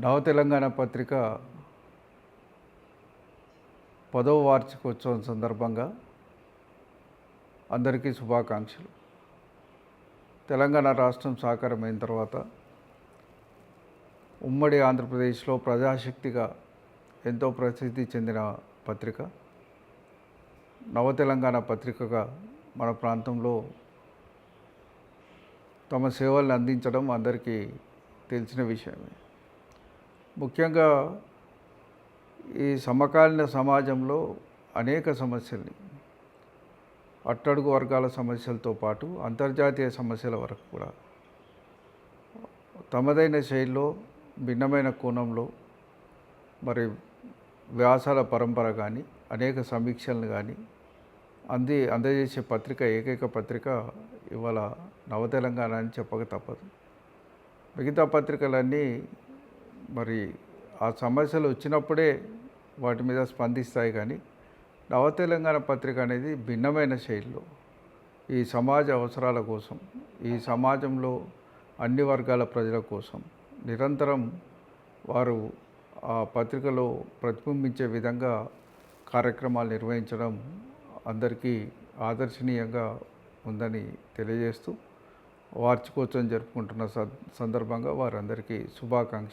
నవ తెలంగాణ పత్రిక పదవ వార్షికోత్సవం సందర్భంగా అందరికీ శుభాకాంక్షలు. తెలంగాణ రాష్ట్రం సాకారమైన తర్వాత ఉమ్మడి ఆంధ్రప్రదేశ్లో ప్రజాశక్తిగా ఎంతో ప్రసిద్ధి చెందిన పత్రిక. నవ తెలంగాణ పత్రికగా మన ప్రాంతంలో తమ సేవలను అందించడం అందరికీ తెలిసిన విషయమే. ముఖ్యంగా ఈ సమకాలీన సమాజంలో అనేక సమస్యల్ని అట్టడుగు వర్గాల సమస్యలతో పాటు అంతర్జాతీయ సమస్యల వరకు కూడా తమదైన శైలిలో భిన్నమైన కోణంలో మరి వ్యాసాల పరంపర కానీ అనేక సమీక్షలను కానీ అంది అందజేసే పత్రిక ఏకైక పత్రిక ఇవాళ నవ తెలంగాణ అని చెప్పక తప్పదు. మిగతా పత్రికలన్నీ మరి ఆ సమస్యలు వచ్చినప్పుడే వాటి మీద స్పందిస్తాయి కానీ నవ తెలంగాణ పత్రిక అనేది భిన్నమైన శైలిలో ఈ సమాజ అవసరాల కోసం ఈ సమాజంలో అన్ని వర్గాల ప్రజల కోసం నిరంతరం వారు ఆ పత్రికలో ప్రతిబింబించే విధంగా కార్యక్రమాలు నిర్వహించడం అందరికీ ఆదర్శనీయంగా ఉందని తెలియజేస్తూ వార్షికోత్సవం జరుపుకుంటున్న స- సందర్భంగా వారందరికీ శుభాకాంక్ష